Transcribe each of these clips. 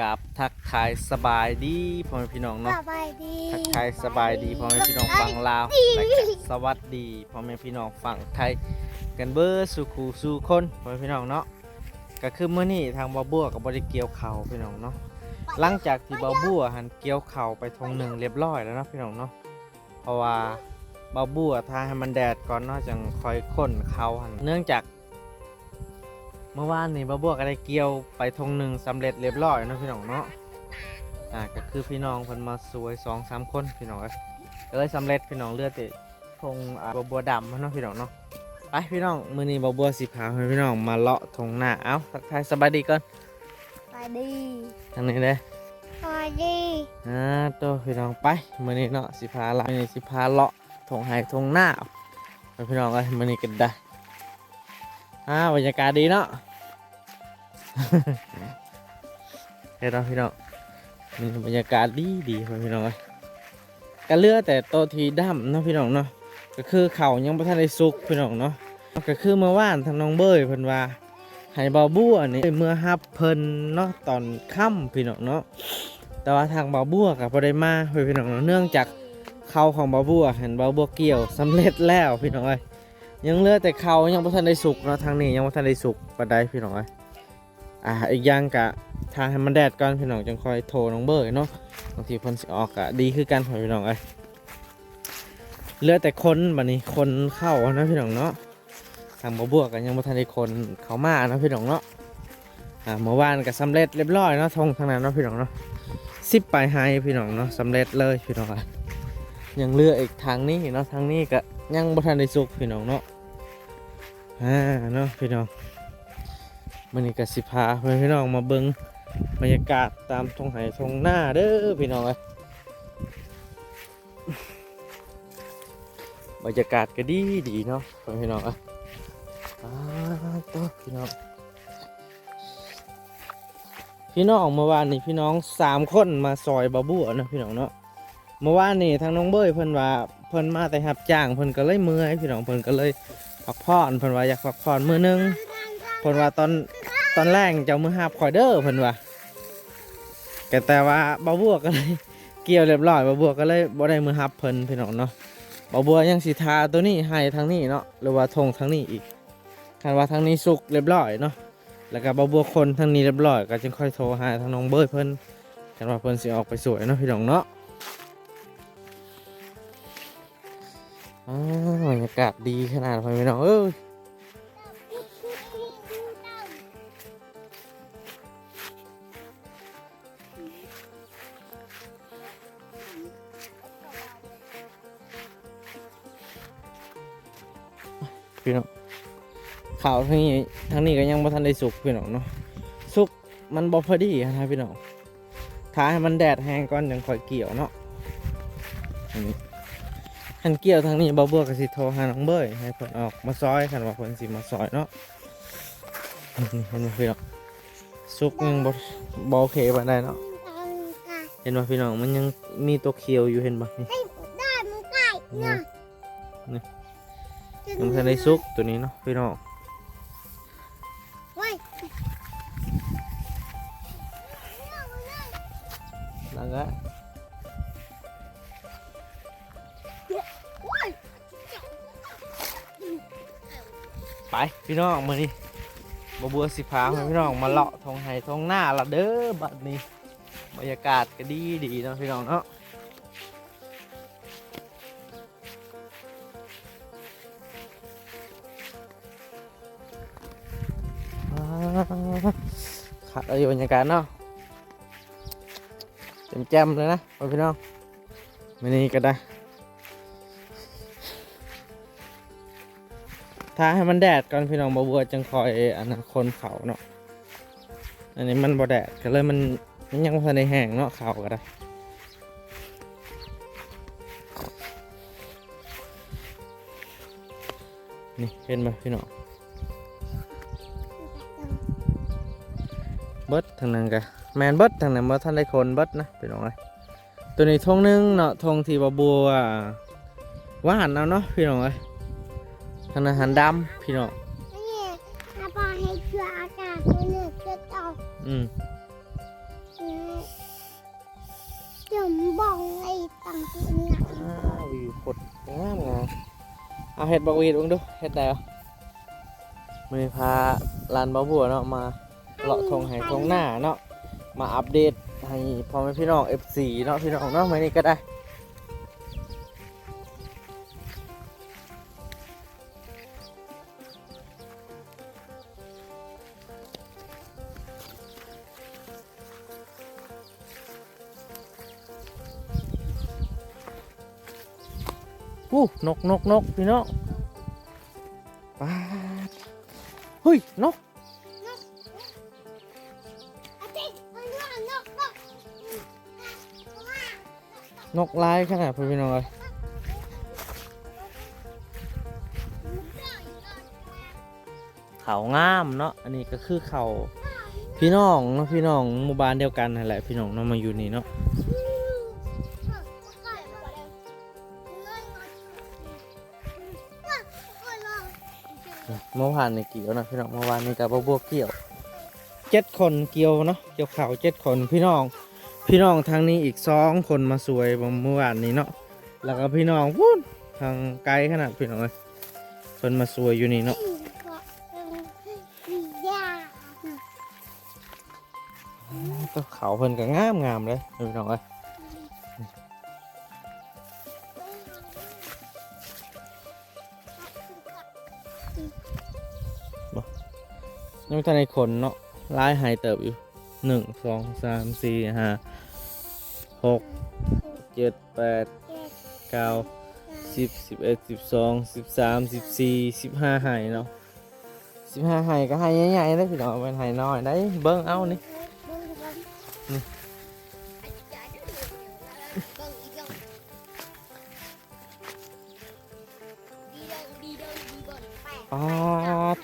กับทักทายสบายดีพ่อแม่พี่น้องสเนาะบายดีทักทายสบายดีพ่อแม่พี่น้องฝั่งลาวและก็สวัสดีพ่อแม่พี่น้องฝั่งไทย กันเบอร์สุขูสู่คนพ่อแม่พี่น้องเนาะก็คือมื้อนี้ทางบ่าวบัวกับบริเกี่ยวเขาวพี่น้องเนาะหลังจากที่บ่าวบัวหันเกี่ยวเข่าวไปทงหนึ่งเรียบร้อยแล้วเนาะพี่น้องเนาะเพราะว่าบ่าวบัวทาให้มันแดดก่อนเนาะจังคอยค้นเขาหันเนื่องจาก เมื่อวานนี้บ่าวบัวก็ได้เกี่ยวไปทงหนึ่งสำเร็จเรียบร้อยเนาะพี่น้องเนาะอ่าก็คือพี่น้องเพิ่นมาสวยสองสามคนพี่น้องเอ้ยก็เลยสำเร็จพี่น้องเลือดติทงอ่าบัวบัวดำเนาะพี่น้องเนาะไปพี่น้องมื้อนี้บัวบัวสิพาให้พี่น้องมาเลาะทงหน้าเอ้าทักทายสบายดีก่อนสบายดีทางนี้เด้อสบายดีอ่าโตพี่น้องไปมื้อนี้เนาะสิพาละมื้อนี้สิพาเลาะทงไห้ทงหน้าไปพี่น้องเอ้ยมื้อนี้กันได้ อ่าบรรยากาศดีเนาะเฮ้ยเนาะพี่น้องนี่บรรยากาศดีดีไปพี่น้องเอ้ยก็เหลือแต่โตวทีดำเนาะพี่น้องเนาะก็คือเขายังบ่ทันได้สุกพี่น้องเนาะก็คือเมื่อวานทางน้องเบยเพิ่นว่าให้เบาบัวนี่เมื่อฮับเพิ่นเนาะตอนค่ำพี่น้องเนาะแต่ว่าทางเบาบัวก็บ่ได้มาเฮ้ยพี่น้องเนาะเนื่องจากเขาของเบาบัวเห็นเบาบัวเกี่ยวสำเร็จแล้วพี่น้องเอ้ย ยังเหลือแต่เขายังบ่ทันได้สุกเนาะทางนี้ยังบ่ทันได้สุกปานใดพี่น้องเอ้ยอ่าอีกอย่างก็ทางให้มันแดดก่อนพี่น้องจังค่อยโทรน้องเบยเนาะบางทีเพิ่นสิออกอะดีคือกันพี่น้องเอ้ยเหลือแต่คนบัดนี้คนเข้านะพี่น้องเนาะทางบ่บวกกันยังบ่ทันได้คนเข้ามานะพี่น้องเนาะอ่าเมื่อวานก็สำเร็จเรียบร้อยเนาะทงทางนั้นเนาะพี่น้องเนาะสิบปลายไฮพี่น้องเนาะสำเร็จเลยพี่น้องอะยังเลืออีกทางนี้เนาะทางนี้ก็ยังบ่ทันได้สุกพี่น้องเนาะ อ่าเนาะพี่น้องมื้อนี้ก็สิพาเพื่อนพี่น้องมาเบิ่งบรรยากาศตามทงไหทงหน้าเด้อพี่น้องเอ้ยบรรยากาศก็ดีดีเนาะพี่น้องอ้ยอ้าวตัวพี่น้องพี่น้องเมื่อวานนี้พี่น้องสามคนมาซอยบาบัวเนาะพี่น้องเนาะเมื่อวานนี้ทางน้องเบยเพิ่นว่าเพิ่นมาแต่หับจ้างเพิ่นก็เลยเมื่อยพี่น้องเพิ่นก็เลย พักผ่อนเพิ่นว่าอยากพักผ่อนมื้อนึงเพิ่นว่าตอนตอนแรกจะมือหับคอยเด้อเพิ่นว่าก็แต่ว่าบาบัวก็เลยเกี่ยวเรียบร้อยบาบัวก็เลยบ่ได้มือฮับเพิ่นพี่น้องเนาะบาบัวยังสิทาตัวนี้ให้ทางนี้เนาะหรือว่าทงทางนี้อีกคันว่าทางนี้สุกเรียบร้อยเนาะแล้วก็บาบัวคนทางนี้เรียบร้อยก็จึงค่อยโทรหาทางน้องเบิร์ดเพิ่นคันว่าเพิ่นสิออกไปสวยเนาะพี่น้องเนาะ บรรยากาศดีขนาดพี่น้องเอ้ยพี่น้องข่าวทางนี้ทางนี้ก็ยังบ่ทันได้สุกพี่น้องเนาะสุกมันบ่พอดีนะพี่น้องท้าให้มันแดดแห้งก่อนยังค่อยเกี่ยวเนาะ อันนี้คันเกี่ยวทางนี้บ่บัวก็สิโทรหาน้องเบยให้เพิ่นออกมาซอยคันว่าเพิ่นสิมาซอยเนาะนี่เห็นบ่พี่น้องสุกยังบ่บ่โอเคปานใดเนาะเห็นบ่พี่น้องมันยังมีตัวเขียวอยู่เห็นบ่นี่ได้มึงไก่เนาะยังบ่ทันได้สุกตัวนี้เนาะพี่น้องเว้ยแล้วก็เพี่น้องมื้อนี้บ่บัวสิพาให้พี่น้องมาเลาะทองไห้ทองหน้าละเด้อบัดนี้บรรยากาศก็ดีดีนะพี่น้องเนาะอ่าขัดเอาอยู่บรรยากาศเนาะแจ่มๆเลยนะพี่น้องมื้อนี้ก็ได้ ถ้าให้มันแดดก่อนพี่น้องบบัวจังคอยอันนั้นคนเขาเนาะอันนี้มันบ่แดดก็เลยมันมันยังบ่ทันได้แห้งเนาะเขาก็ได้นี่เห็นไหมพี่น้องเบิดทางนั้นกะแมนเบิดทางนั้นบ่ทันได้คนเบิดนะพี่น้องเอ้ยตัวนี้ทงหนึงเนาะทงที่บบัวว่านเอาเนาะพี่น้องเอ้ย ทางนั้นหันดำพี่น้องนี่อาบาให้เชื่ออากาศตัวหนึ่งจะตกอืมอืมมบ้องไอ้ตังตัวเนี้ยอ้าววิวกดงามงามเอาเห็ดบักวีดเบิ่งดูเห็ดได้เหรอมือพาลานบ่าวบัวเนาะมาเลาะทงไห้ทงหน้าเนาะมาอัปเดตให้พ่อแม่พี่น้อง F4 เนาะพี่น้องเนาะมื้อนี้ก็ได้ อู้นกนกนกพี่น้องปาดเฮ้ยนกนกนกนกนกลายขนาดพี่น้องเลยเขางามเนาะอันนี้ก็คือเขาพี่น้องเนาะพี่น้องหมู่บ้านเดียวกันนั่นแหละพี่น้องเนาะมาอยู่นี่เนาะ มื่อวานนี่เกี่ยวนะพี่น้องเมื่อวานนี่กับบัวเกี่ยวเจ็ดคนเกี่ยวเนาะเกี่ยวเขาเจ็ดคนพี่น้อง พี่น้องทางนี้อีกสองคนมาสวยเมื่อวานนี้เนาะแล้วก็พี่น้องพูดทางไกลขนาดพี่น้องเลยเพิ่นมาสวยอยู่นี่เนาะก็เขาเพิ่นก็งามงามเลยพี่น้องเอ้ย ยังทันในคนเนาะลายหายเติบอยู่หนึ่งสองสามสี่ห้าหกเจ็ดแปดเก้าสิบสิบเอ็ดสิบสองสิบสามสิบสี่สิบห้าหายเนาะสิบห้าหายก็หายใหญ่ๆเลยพี่น้องเป็นหายน้อยได้เบิ้งเอานี่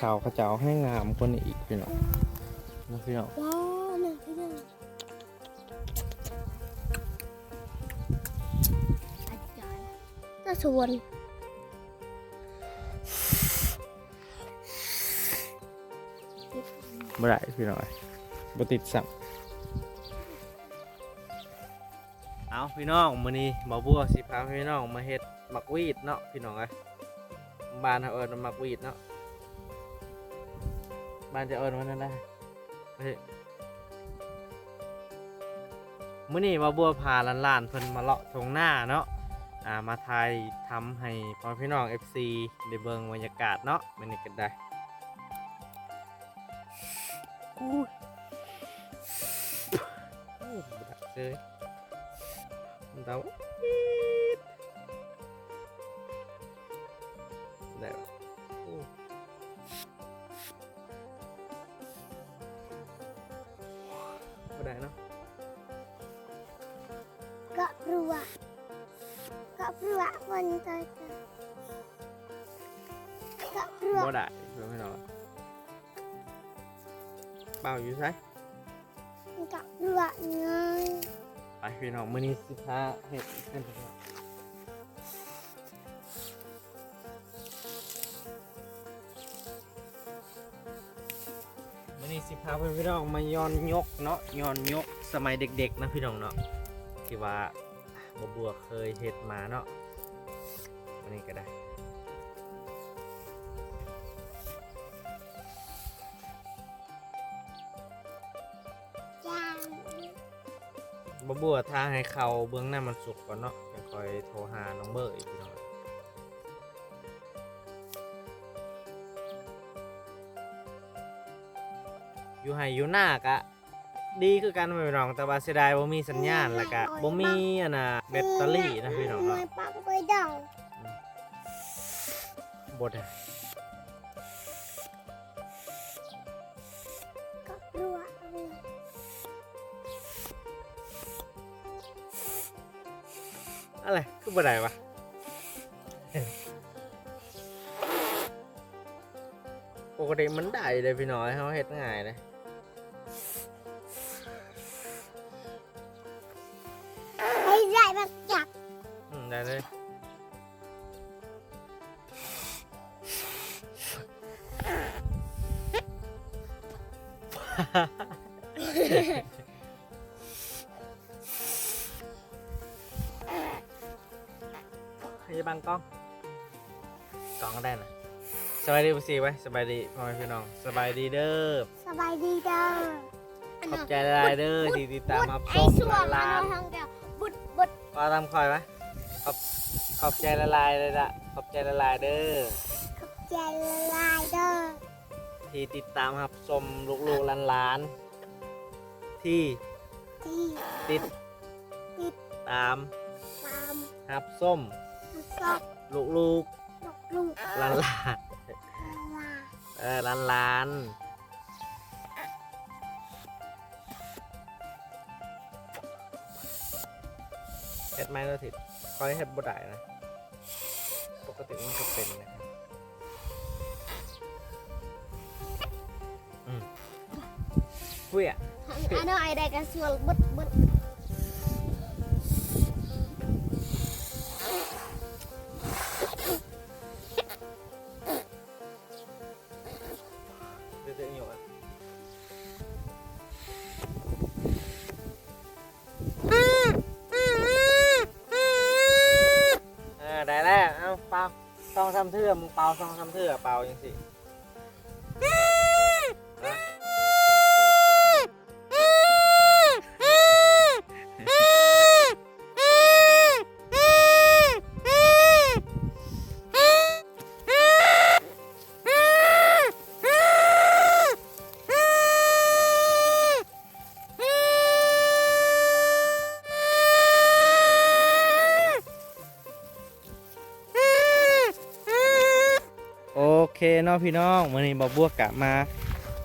าดขาวกระเจ้าให้งามคนนี้อีกพี่น้องนะพี่น้องว้าวหนึ่งที่หนึ่งตะสวนบ่ได้พี่น้องบ่ติดสับเอาพี่น้องมื้อนี้บ่บัวสิพาพี่น้องมาเฮ็ดมักวีดเนาะพี่น้องเอ้ยบ้านเฮาเอิ้นว่ามักวีดเนาะ บ้านจะเอิ้นว่านั่นได้เฮ้ยมื้อนี้บ่บัวพาหลานๆเพิ่นมาเลาะทงหน้าเนาะอ่ามาถ่ายทำให้พ่อพี่น้อง FC ได้เบิ่งบรรยากาศเนาะมื้อนี้ก็ได้อู้อู้บ่ได้เลยมันเดา ได้เนาะกะรัวกะรัวคนตายกะรัวบ่ได้เพื่อนพี่น้องเปล่าอยู่ใช่กะรัวเงยไปพี่น้องมื้อนี้สิพาเฮ็ดเส้นพี่น้อง สิพาเพื่อนพี่น้องมาย้อนยกเนาะย้อนยกสมัยเด็กๆนะพี่น้องเนาะที่ว่าบบัวเคยเฮ็ดมาเนาะอันนี้ก็ได้บบัวถ้าให้เขาเบื้องหน้ามันสุกก่อนเนาะจะคอยโทรหาน้องเบอร์อีกพี่น้อง อยู่ให้อยู่หน้ากะ ดีคือกันพี่น้องแต่ว่าเสียดายบ่มีสัญญาณแล้วก็บ่มีอันน่ะแบตเตอรี่นะพี่น้องเนาะไม่ปั๊มไปเดาบ่ได้กะรัวอะไรคือบ่ได้วะปกติมันได้เลยพี่น้อยเขาเฮ็ดง่ายเลย ใครบางกล้อง กล้องก็ได้นะสบายดีพี่ซีไว้สบายดีพ่อแม่พี่น้องสบายดีเด้อ สบายดีเด้อขอบใจหลายเด้อที่ติดตามมาพอบส่วนมาลานเดียบุดบุดๆก็ทำคอยไหมขอบขอบใจละลายเลยละขอบใจละลายเด้อ ขอบใจละลายเด้อ ที่ติดตามครับชมลูกๆหลานๆที่ที่ติดติดตามตามรับส้มซอกลูกลูกลูกๆหลานละลาๆเออหลานๆเฮ็ดไหมเราถิดคอยเฮ็ดบ่ได้นะปกติมันก็เป็นนะครับ เฮ้ยอะอันนั้นไอ้ได้กระสวลบุดบุดเดี๋ เคเนาะพี่น้องวันนี้บอบวกกะมา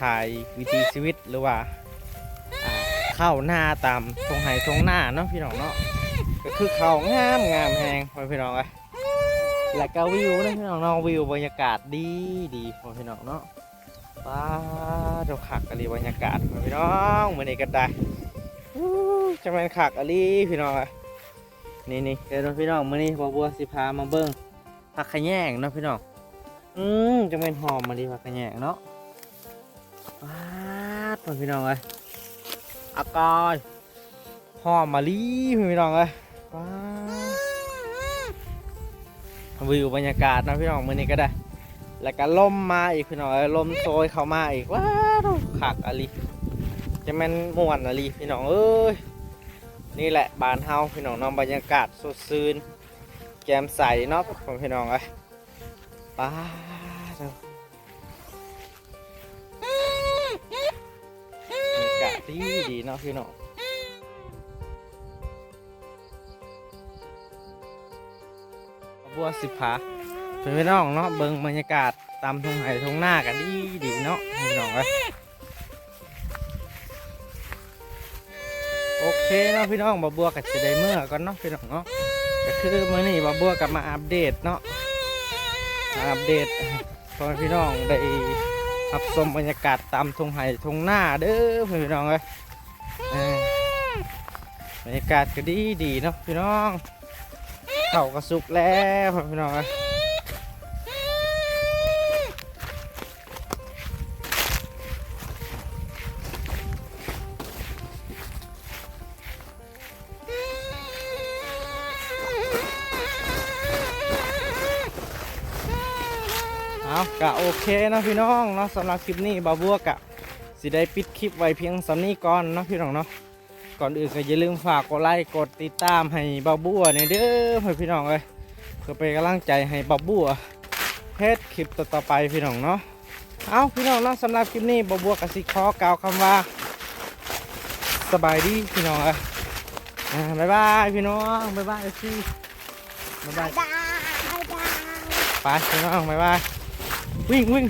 ถ่ายวิถีชีวิตหรือว่าเข้าหน้าตามทงไห้ทงหน้าเนาะพี่น้องเนาะก็คือเขางามงามแหงพ่อพี่น้องเอ้ยและก็วิวนะพี่น้องเนาะวิวบรรยากาศดีดีพ่อพี่น้องเนาะว้าดอกขักอะไรบรรยากาศพ่อพี่น้องมื่อนี้ก็ได้จะเป็นขักอะไรพี่น้องเอ้ยนี่นี่เดี๋ยวพี่น้องมื่อนี้บอบัวสิพามาเบิ้งผักขะแยงเนาะพี่น้อง อืมจะเป็นหอมมาดีผักกระแยงเนาะว้าดพี่น้องเอ้ยอากอยหอมมาลีพี่น้องเอ้ยว้าดวิวบรรยากาศนะพี่น้องมือนี้ก็ได้ แล้วก็ลมมาอีกพี่น้องเอ้ยลมโชยเข้ามาอีกว้าวขักอะลีจะแม่นม่วนอะลีพี่น้องเอ้ยนี่แหละบานเฮาพี่น้องน้องบรรยากาศสดชื่นแจ่มใสเนาะพ่อพี่น้องเอ้ย ป้าเถอะบรรยากาศดีดีเนาะพี่น้องบัวสิผาเป็นพี่น้องเนาะเบิ่งบรรยากาศตามทุ่งไห่ทุ่งหน้ากันดีดีเนาะพี่น้องเอ้ยโอเคเนาะพี่น้องบาบัวกับจะได้เมื่อก่อนเนาะพี่น้องเนาะก็คือเมื้อนี้บาบัวกลับมาอัปเดตเนาะ อัปเดตพ่อพี่น้องได้รับชมบรรยากาศตามทงไห่ทงหน้าเด้อพี่น้องเลยบรรยากาศก็ดีดีเนาะพี่น้องเข่าก็สุกแล้วพี่น้องเลย กะโอเคเนาะพี่น้องเนาะสำหรับคลิปนี้บาบัวกะสิได้ปิดคลิปไว้เพียงสำนี้ก่อนเนาะพี่น้องเนาะก่อนอื่นก็อย่าลืมฝากกดไลค์กดติดตามให้บาบัวเนี่ยเด้อเพื่อนพี่น้องเอ้ยเพื่อเป็นกำลังใจให้บาบัวเฮ็ดคลิปต่อๆไปพี่น้องเนาะเอาพี่น้องเนาะสำหรับคลิปนี้บาบัวกสิขอกล่าวคำว่า สบายดีพี่น้องเอ้ยอ่าบ๊ายบายพี่น้องบ๊ายบายสิบ๊ายบายได้ได้ไปพี่น้องบ๊ายบาย วิ่งวิ่ง